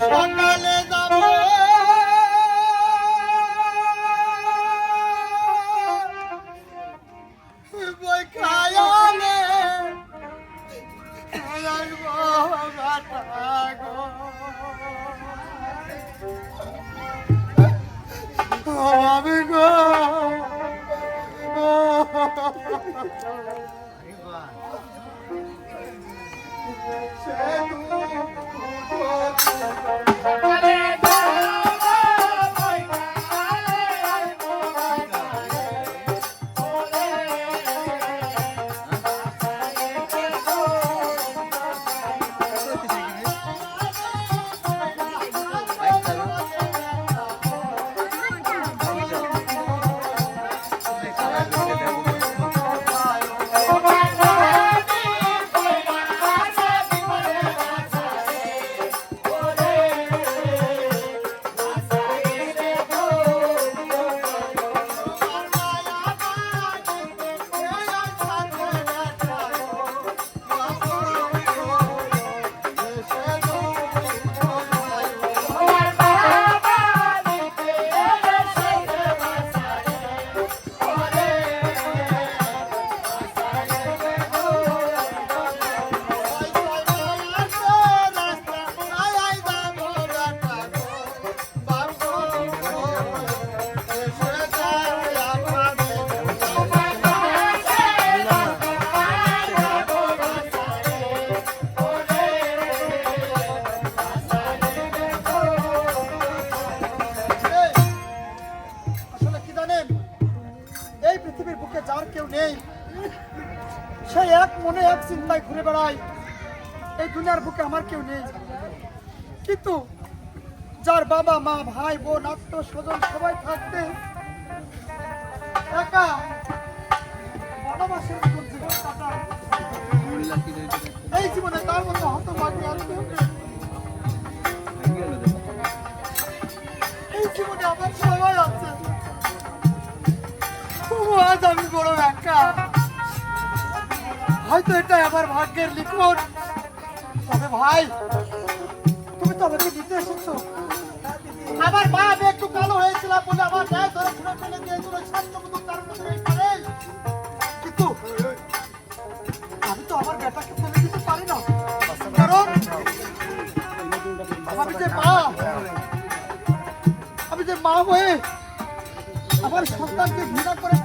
সকালে মনে এক চিন্তায় ঘুরে বেড়ায় এই দুনিয়ার বুকে আমার কেউ নেই। কিন্তু যার বাবা, মা, ভাই, বোন, আত্মীয় স্বজন সবাই থাকতে একা বনবাসের জীবন এই জীবনে তার মতো আর কেউ এই জীবনে আমার সবাই আছে। আজ আমি বড় একা। হয়তো এটা আমার ভাগ্যের লিখন তবে ভাই, তুমি তো আমাকে দিতে এসেছ। আমার মা আমি একটু কালো হয়েছিলাম বলে আমার ন্যায় ধরে ছুঁড়ে ফেলে দিয়েছিল স্বাস্থ্য মতো তার মধ্যে কিন্তু আমি তো আমার বেটাকে ফেলে দিতে পারি না। কারণ আমি যে মা, আমি যে মা হয়ে আমার সন্তানকে ঘৃণা করে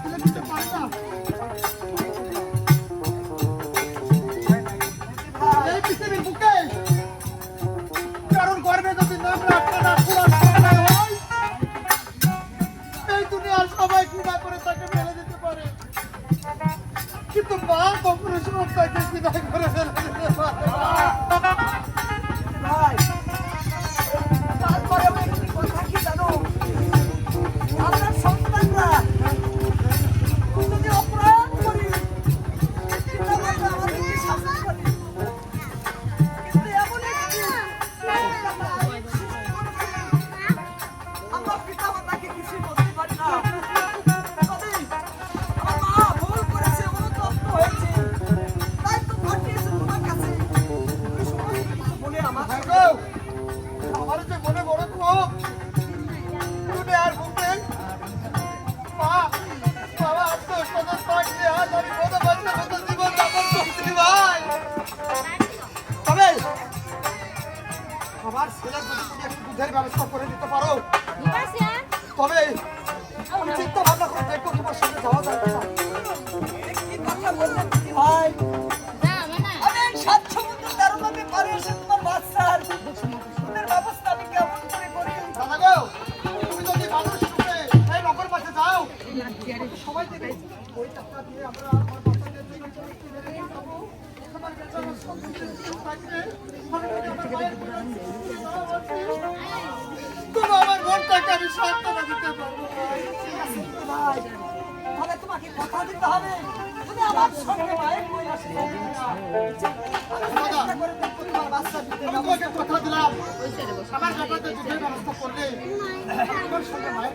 একটু ব্যবস্থা করে দিতে পারো। তবে আমি চিন্তা ভাবনা করে দেখব তোমার সঙ্গে যাওয়া যায় কিনা কি কথা বললেন দিদি ভাই। আমি সাত সমুদ্র তেরো নদী পাড়ে এসে তোমার বাচ্চার ব্যবস্থা আমি কেমন করে করি? দাদা গো তুমি যদি মানুষ এই নগর পাশে যাও সবাই দেবে ওই টাকা দিয়ে আমরা আমার বাচ্চাদের জন্য যাব। আমার বেচারা সন্তানদের থাকবে। আমার মায়ের আমার মনটাকে আমি সান্ত্বনা দিতে পারব তোমাকে কথা দিতে হবে আমার সঙ্গে মায়ের আমার ব্যবস্থা করলে তোমার সঙ্গে মায়ের